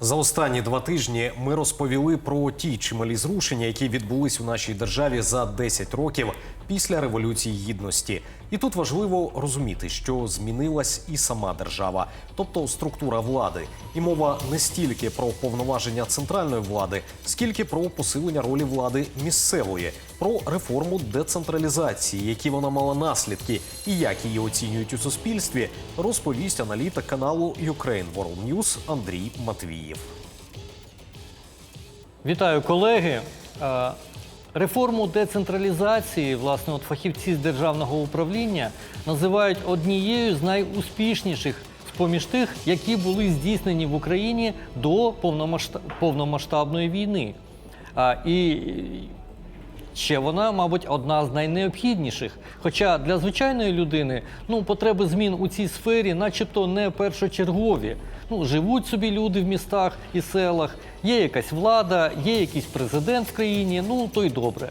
За останні два тижні ми розповіли про ті чималі зрушення, які відбулись у нашій державі за 10 років після революції гідності. І тут важливо розуміти, що змінилась і сама держава, тобто структура влади. І мова не стільки про повноваження центральної влади, скільки про посилення ролі влади місцевої, про реформу децентралізації, які вона мала наслідки, і як її оцінюють у суспільстві, розповість аналітик каналу Ukraine World News Андрій Матвієв. Вітаю, колеги. Реформу децентралізації, власне, от фахівці з державного управління називають однією з найуспішніших з поміж тих, які були здійснені в Україні до повномасштаб- повномасштабної війни. А, і Ще вона, мабуть, одна з найнеобхідніших. Хоча для звичайної людини ну, потреби змін у цій сфері, начебто, не першочергові. Ну, живуть собі люди в містах і селах, є якась влада, є якийсь президент в країні, ну то й добре.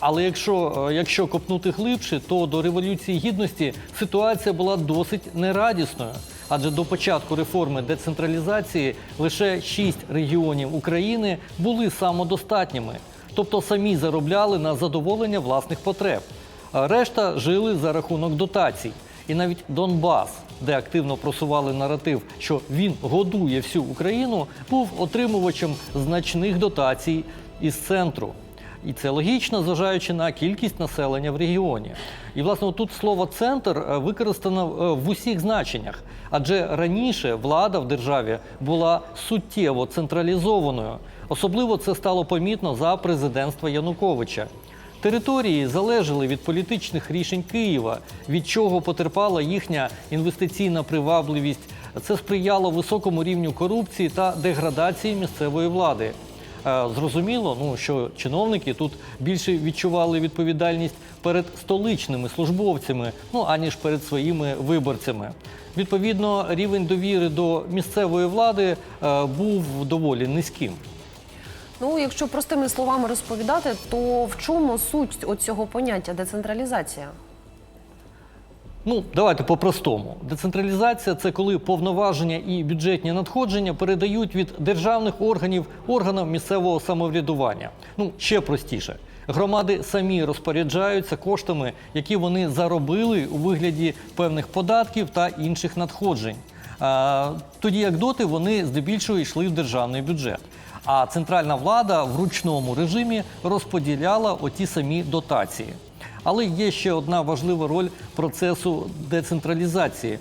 Але якщо, е, якщо копнути глибше, то до Революції Гідності ситуація була досить нерадісною. Адже до початку реформи децентралізації лише шість регіонів України були самодостатніми тобто самі заробляли на задоволення власних потреб. А решта жили за рахунок дотацій. І навіть Донбас, де активно просували наратив, що він годує всю Україну, був отримувачем значних дотацій із центру. І це логічно, зважаючи на кількість населення в регіоні. І власне тут слово центр використано е, в усіх значеннях, адже раніше влада в державі була суттєво централізованою. Особливо це стало помітно за президентства Януковича. Території залежали від політичних рішень Києва, від чого потерпала їхня інвестиційна привабливість. Це сприяло високому рівню корупції та деградації місцевої влади. Е, Зрозуміло, ну що чиновники тут більше відчували відповідальність перед столичними службовцями, ну аніж перед своїми виборцями. Відповідно, рівень довіри до місцевої влади е, був доволі низьким. Ну, якщо простими словами розповідати, то в чому суть цього поняття децентралізація? Ну, давайте по-простому. Децентралізація це коли повноваження і бюджетні надходження передають від державних органів органам місцевого самоврядування. Ну, ще простіше. Громади самі розпоряджаються коштами, які вони заробили у вигляді певних податків та інших надходжень. Тоді як доти вони здебільшого йшли в державний бюджет. А центральна влада в ручному режимі розподіляла оті самі дотації. Але є ще одна важлива роль процесу децентралізації.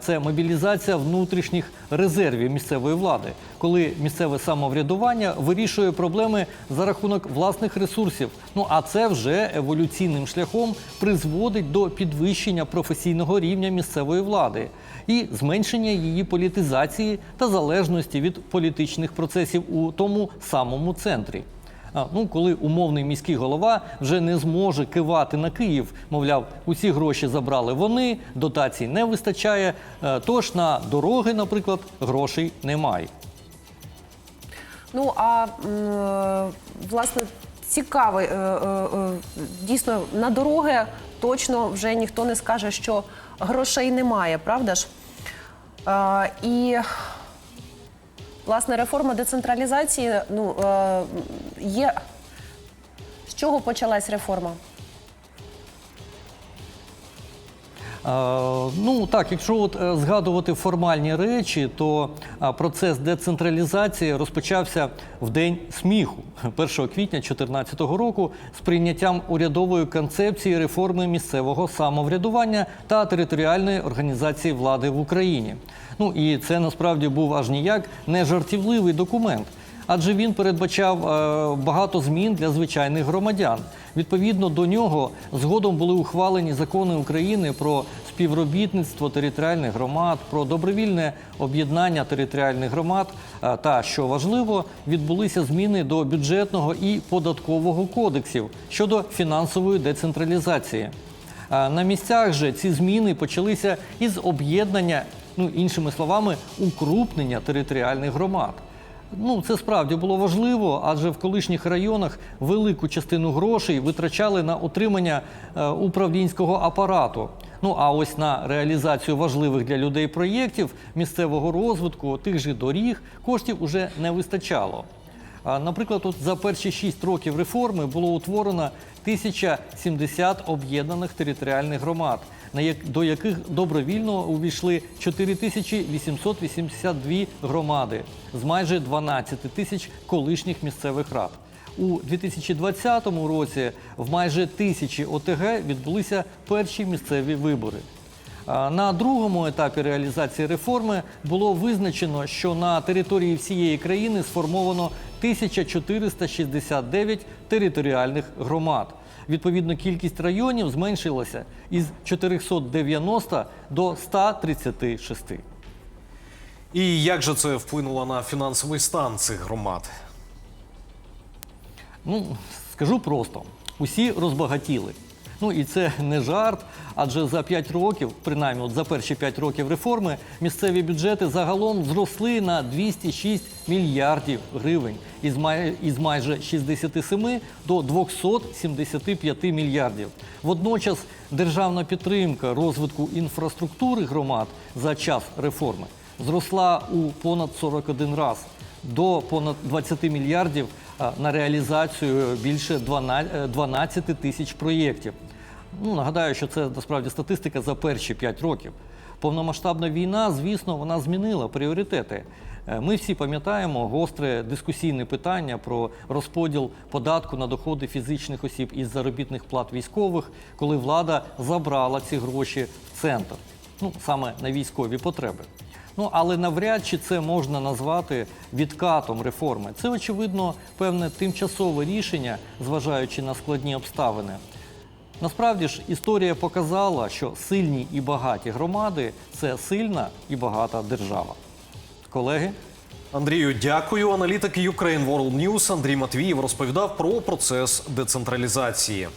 Це мобілізація внутрішніх резервів місцевої влади, коли місцеве самоврядування вирішує проблеми за рахунок власних ресурсів. Ну а це вже еволюційним шляхом призводить до підвищення професійного рівня місцевої влади і зменшення її політизації та залежності від політичних процесів у тому самому центрі. Ну, коли умовний міський голова вже не зможе кивати на Київ, мовляв, усі гроші забрали вони, дотацій не вистачає, е, тож на дороги, наприклад, грошей немає. Ну а е, власне цікавий, е, дійсно на дороги точно вже ніхто не скаже, що грошей немає, правда ж? І власне реформа децентралізації ну, е, є. З чого почалась реформа? Ну так, якщо от е, згадувати формальні речі, то е, процес децентралізації розпочався в день сміху 1 квітня 2014 року з прийняттям урядової концепції реформи місцевого самоврядування та територіальної організації влади в Україні. Ну і це насправді був аж ніяк не жартівливий документ. Адже він передбачав е, багато змін для звичайних громадян. Відповідно до нього згодом були ухвалені закони України про співробітництво територіальних громад, про добровільне об'єднання територіальних громад. е, Та що важливо, відбулися зміни до бюджетного і податкового кодексів щодо фінансової децентралізації. На місцях же ці зміни почалися із об'єднання, ну іншими словами, укрупнення територіальних громад. Ну, це справді було важливо, адже в колишніх районах велику частину грошей витрачали на утримання е, управлінського апарату. Ну а ось на реалізацію важливих для людей проєктів місцевого розвитку, тих же доріг, коштів уже не вистачало. Наприклад, от за перші 6 років реформи було утворено 1070 об'єднаних територіальних громад, до яких добровільно увійшли 4882 громади з майже 12 тисяч колишніх місцевих рад. У 2020 році в майже тисячі ОТГ відбулися перші місцеві вибори. На другому етапі реалізації реформи було визначено, що на території всієї країни сформовано 1469 територіальних громад. Відповідно, кількість районів зменшилася із 490 до 136. І як же це вплинуло на фінансовий стан цих громад? Ну, скажу просто: усі розбагатіли. Ну і це не жарт, адже за 5 років, принаймні от за перші 5 років реформи, місцеві бюджети загалом зросли на 206 мільярдів гривень із, май, із майже 67 до 275 мільярдів. Водночас державна підтримка розвитку інфраструктури громад за час реформи зросла у понад 41 раз до понад 20 мільярдів на реалізацію більше 12 е, 12 тисяч проєктів. Ну, нагадаю, що це насправді статистика за перші 5 років. Повномасштабна війна, звісно, вона змінила пріоритети. Е, Ми всі пам'ятаємо гостре дискусійне питання про розподіл податку на доходи фізичних осіб із заробітних плат військових, коли влада забрала ці гроші в центр, ну саме на військові потреби. Ну але навряд чи це можна назвати відкатом реформи. Це очевидно певне тимчасове рішення, зважаючи на складні обставини. Насправді ж історія показала, що сильні і багаті громади це сильна і багата держава. Колеги, Андрію, дякую. Аналітик Ukraine World News Андрій Матвіїв розповідав про процес децентралізації.